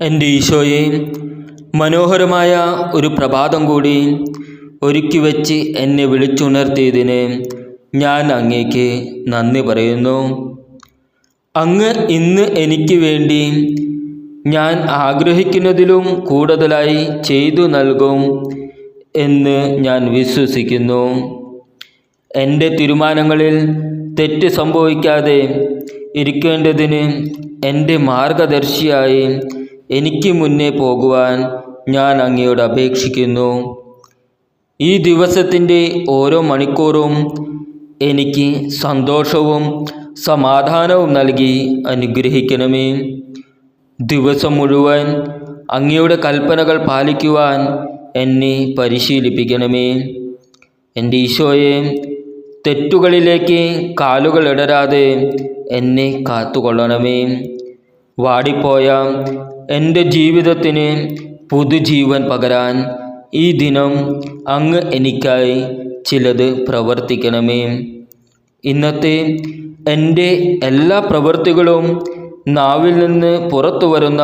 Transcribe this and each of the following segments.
എന്റെ ഈശോയെ മനോഹരമായ ഒരു പ്രഭാതം കൂടി ഒരുക്കി വെച്ച് എന്നെ വിളിച്ചുണർത്തിയതിന് ഞാൻ അങ്ങേക്ക് നന്ദി പറയുന്നു. അങ്ങ് ഇന്ന് എനിക്ക് വേണ്ടി ഞാൻ ആഗ്രഹിക്കുന്നതിലും കൂടുതലായി ചെയ്തു നൽകും എന്ന് ഞാൻ വിശ്വസിക്കുന്നു. എന്റെ തീരുമാനങ്ങളിൽ തെറ്റ് സംഭവിക്കാതെ ഇരിക്കേണ്ടതിന് എന്റെ മാർഗദർശിയായി എനിക്ക് മുന്നേ പോകുവാൻ ഞാൻ അങ്ങയോട് അപേക്ഷിക്കുന്നു. ഈ ദിവസത്തിന്റെ ഓരോ മണിക്കൂറും എനിക്ക് സന്തോഷവും സമാധാനവും നൽകി അനുഗ്രഹിക്കണമേ. ദിവസം മുഴുവൻ അങ്ങയുടെ കൽപ്പനകൾ പാലിക്കുവാൻ എന്നെ പരിശീലിപ്പിക്കണമേ. എന്റെ ഈശോയെ തെറ്റുകളിലേക്ക് കാലുകൾ ഇടരാതെ എന്നെ കാത്തുകൊള്ളണമേ. വാടിപ്പോയ എന്റെ ജീവിതത്തിന് പുതുജീവൻ പകരാൻ ഈ ദിനം അങ്ങ് എനിക്കായി ചിലത് പ്രവർത്തിക്കണമേ. ഇന്നത്തെ എന്റെ എല്ലാ പ്രവൃത്തികളും നാവിൽ നിന്ന് പുറത്തു വരുന്ന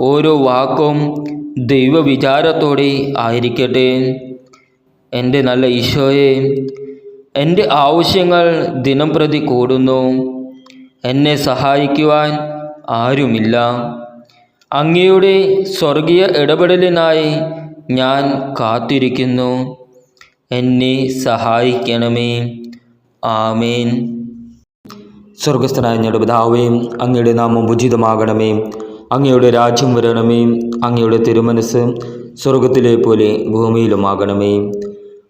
ഓരോ വാക്കും ദൈവവിചാരത്തോടെ ആയിരിക്കട്ടെ. എന്റെ നല്ല ഈശോയെ എന്റെ ആവശ്യങ്ങൾ ദിനം പ്രതി കൂടുന്നു. എന്നെ സഹായിക്കുവാൻ ആരുമില്ല. അങ്ങയുടെ സ്വർഗീയ ഇടപെടലിനായി ഞാൻ കാത്തിരിക്കുന്നു. എന്നെ സഹായിക്കണമേ. ആമേൻ. സ്വർഗസ്ഥനായ ഞങ്ങളുടെ പിതാവേ അങ്ങയുടെ നാമം ഉചിതമാകണമേ. അങ്ങയുടെ രാജ്യം വരണമേ. അങ്ങയുടെ തിരുമനസ് സ്വർഗത്തിലെ പോലെ ഭൂമിയിലുമാകണമേ.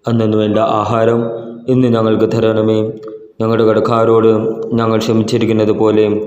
അന്നു വേണ്ട ആഹാരം ഇന്ന് ഞങ്ങൾക്ക് തരണമേ. ഞങ്ങളുടെ കടക്കാരോട് ഞങ്ങൾ ക്ഷമിച്ചിരിക്കുന്നത് പോലെ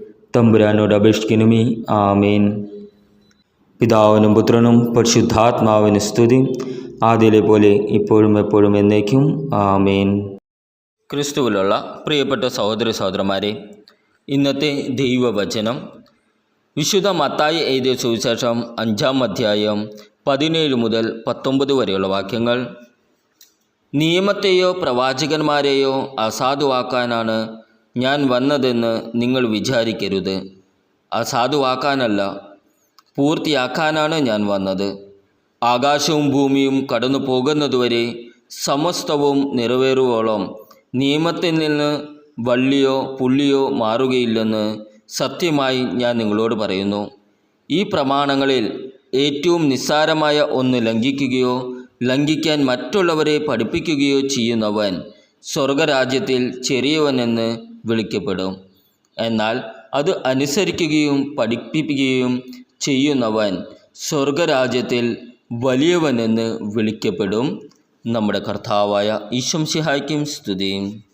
തമ്പുരാനോട് അപേക്ഷിക്കണമേ. ആമേൻ. പിതാവിനും പുത്രനും പരിശുദ്ധാത്മാവിന് സ്തുതി. ആദ്യയിലെ പോലെ ഇപ്പോഴും എപ്പോഴും എന്നേക്കും. ആമീൻ. ക്രിസ്തുവിലുള്ള പ്രിയപ്പെട്ട സഹോദര സഹോദരന്മാരെ ഇന്നത്തെ ദൈവവചനം വിശുദ്ധ മത്തായി എഴുതിയ സുവിശേഷം അഞ്ചാം അധ്യായം പതിനേഴ് മുതൽ പത്തൊമ്പത് വരെയുള്ള വാക്യങ്ങൾ. നിയമത്തെയോ പ്രവാചകന്മാരെയോ അസാധുവാക്കാനാണ് ഞാൻ വന്നതെന്ന് നിങ്ങൾ വിചാരിക്കരുത്. അസാധുവാക്കാനല്ല പൂർത്തിയാക്കാനാണ് ഞാൻ വന്നത്. ആകാശവും ഭൂമിയും കടന്നു പോകുന്നതുവരെ സമസ്തവും നിറവേറുവോളം നിയമത്തിൽ നിന്ന് വള്ളിയോ പുള്ളിയോ മാറുകയില്ലെന്ന് സത്യമായി ഞാൻ നിങ്ങളോട് പറയുന്നു. ഈ പ്രമാണങ്ങളിൽ ഏറ്റവും നിസ്സാരമായ ഒന്ന് ലംഘിക്കുകയോ ലംഘിക്കാൻ മറ്റുള്ളവരെ പഠിപ്പിക്കുകയോ ചെയ്യുന്നവൻ സ്വർഗരാജ്യത്തിൽ ചെറിയവനെന്ന് വിളിക്കപ്പെടും. എന്നാൽ അത് അനുസരിക്കുകയും പഠിപ്പിക്കുകയും ചെയ്യുന്നവൻ സ്വർഗരാജ്യത്തിൽ വലിയവനെന്ന് വിളിക്കപ്പെടും. നമ്മുടെ കർത്താവായ ഈശംസിഹായ്ക്കും സ്തുതിയും.